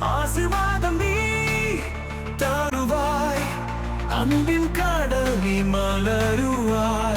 ஆசிர்வாதம் நீ தருவாய். அன்பின் கடல் நீ மலருவாய்.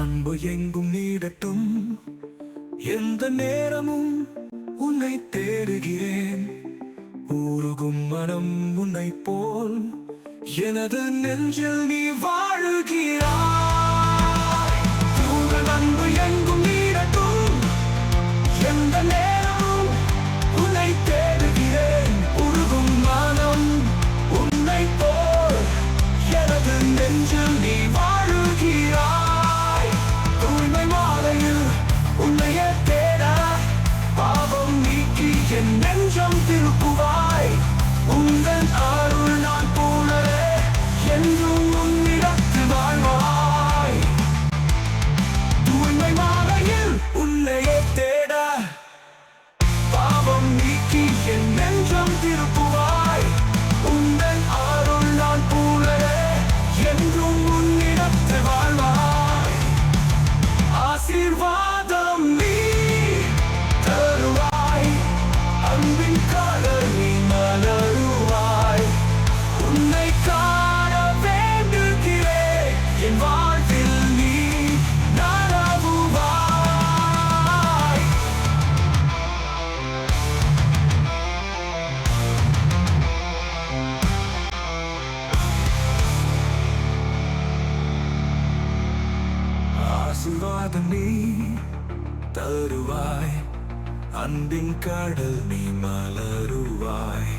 அன்பு எங்கும் நீடட்டும். எந்த நேரமும் உன்னை தேடுகிறேன். ஊருகும் மனம் உன்னை போல். எனது நெஞ்சில் நீ வாழுகிறாய். survive. சொல்லாத நீ தருவாய். அன்பின் கடல் நீ மலருவாய்.